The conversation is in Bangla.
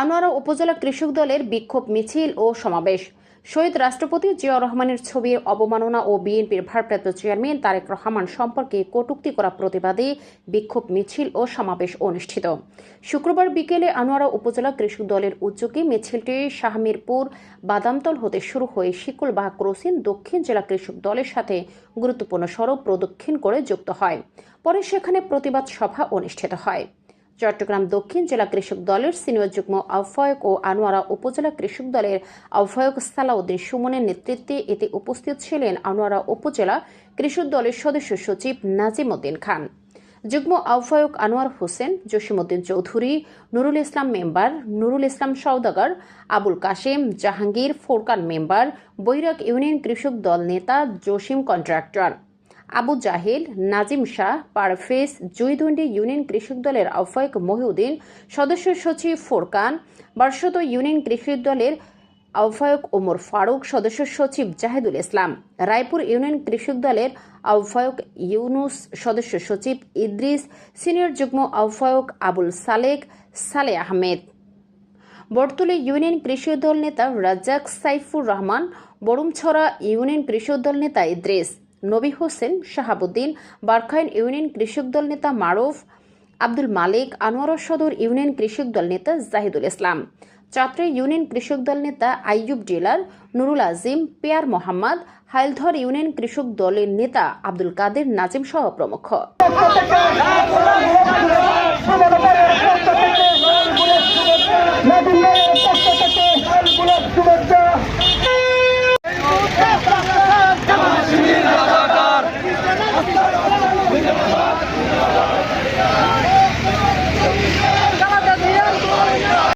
আনোয়ারা উপজেলা কৃষক দলের বিক্ষোভ মিছিল ও সমাবেশ। শহীদ রাষ্ট্রপতি জিয়াউর রহমানের ছবির অবমাননা ও বিএনপির ভারপ্রাপ্ত চেয়ারম্যান তারেক রহমান সম্পর্কে কটূক্তি করা প্রতিবাদে বিক্ষোভ মিছিল ও সমাবেশ অনুষ্ঠিত। শুক্রবার বিকেলে আনোয়ারা উপজেলা কৃষক দলের উদ্যোগে মিছিলটি শাহমিরপুর বাদামতল হতে শুরু হয়ে শিকুলবাহ ক্রসিন দক্ষিণ জেলা কৃষক দলের সাথে গুরুত্বপূর্ণ সড়ক প্রদক্ষিণ করে যুক্ত হয়। পরে সেখানে প্রতিবাদ সভা অনুষ্ঠিত হয়। চট্টগ্রাম দক্ষিণ জেলা কৃষক দলের সিনিয়র যুগ্ম আহ্বায়ক ও আনোয়ারা উপজেলা কৃষক দলের আহ্বায়ক সালাউদ্দিন সুমনের নেতৃত্বে এতে উপস্থিত ছিলেন আনোয়ারা উপজেলা কৃষক দলের সদস্য সচিব নাজিম উদ্দিন খান। যুগ্ম আহ্বায়ক Anwar Hossain, Jasimuddin Chowdhury, Nurul Islam member Nurul Islam Sowdagar, Abul Kashem Jahangir Forkan member, Bairag union Krishak Dal নেতা, জসিম কন্ট্রাক্টর। আবু জাহিল, নাজিম শাহ, পারফেজ, জুইদুন্ডি ইউনিয়ন কৃষক দলের আহ্বায়ক মহিউদ্দিন, সদস্য সচিব ফোরকান, বার্ষত ইউনিয়ন কৃষক দলের আহ্বায়ক ওমর ফারুক, সদস্য সচিব জাহেদুল ইসলাম, রায়পুর ইউনিয়ন কৃষক দলের আহ্বায়ক ইউনুস, সদস্য সচিব ইদ্রিস, সিনিয়র যুগ্ম আহ্বায়ক আবুল সালেক, সালে আহমেদ। বটতলী ইউনিয়ন কৃষক দল নেতা রাজ্জাক সাইফুর রহমান বরুমছড়া ইউনিয়ন কৃষক দল নেতা ইদ্রিস। নবী হোসেন শাহাবুদ্দিন বারখাইন ইউনিয়ন কৃষক দল নেতা মারুফ আব্দুল মালিক, আনোয়ার সদর ইউনিয়ন কৃষক দল নেতা জাহিদুল ইসলাম। চাত্রে ইউনিয়ন কৃষক দল নেতা আইয়ুব জেলার নুরুল আজিম, পেয়ার মোহাম্মদ, হাইলধর ইউনিয়ন কৃষক দলের নেতা আব্দুল কাদের নাজিম সহ প্রমুখ।